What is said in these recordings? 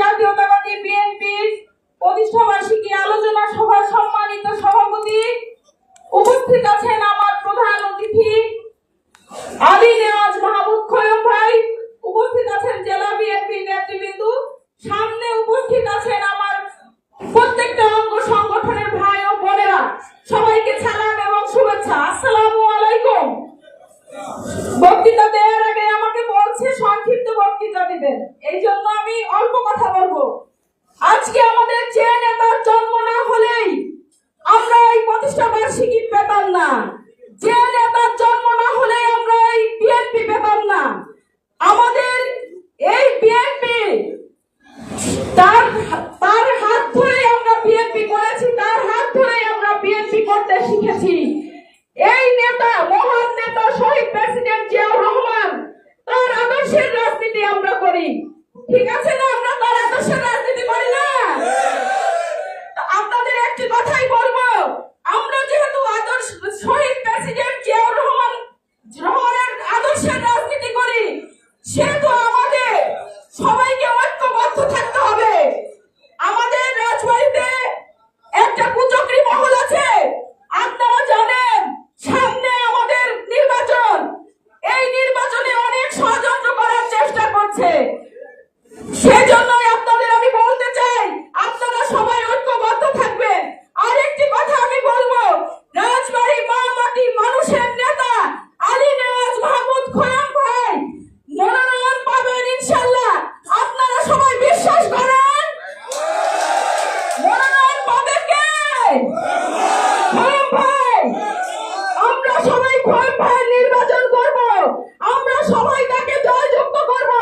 জাতীয়তাবাদী বিএনপির বার্ষিকী আলোচনা সভার সম্মানিত সভাপতি উপস্থিত আছেন আমার প্রধান অতিথি। থাকতেন এই জন্য আমি অল্প কথা বলব। আজকে আমাদের যে নেতার জন্ম না হলেই আমরা এই প্রতিষ্ঠা বার্ষিকী পেতাম না। যে নেতার জন্ম না হলেই আমরা এই বিএনপি পেতাম না। আমাদের এই বিএনপি, তার তার হাত ধরেই আমরা বিএনপি করেছি, তার হাত ধরেই আমরা বিএনপি করতে শিখেছি। এই নেতা আছে না, আমরা দল আদর্শের রাজনীতি করি না। আপনাদের একটি কথাই বলব, আমরা যেহেতু আদর্শ শহীদ প্রেসিডেন্ট জিয়াউর রহমান, রহমানের আদর্শের রাজনীতি করি, সেহেতু আমাদের সবাইকে ঐক্যবদ্ধ থাকতে হবে। আমাদের রাজবাড়িতে একটা কুচক্রি মহল আছে, আপনারা জানেন, সামনে আমাদের নির্বাচন। এই নির্বাচনে অনেক ষড়যন্ত্র করার চেষ্টা করছে। সবাই তাকে জয়যুক্ত করব।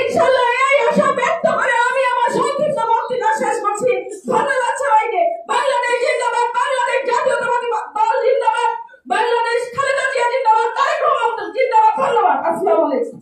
ইনশাআল্লাহ এই আশা ব্যক্ত করে আমি আমার সংক্ষিপ্ত বক্তৃতা শেষ করছি। ধন্যবাদ সবাইকে। বাংলাদেশ জিন্দাবাদ, বাংলাদেশ জাতীয়তাবাদী দল জিন্দাবাদ, বাংলাদেশ খালেদা জিয়া জিন্দাবাদ, তারেক জিন্দাবাদ, ধন্যবাদ। আসসালামু আলাইকুম।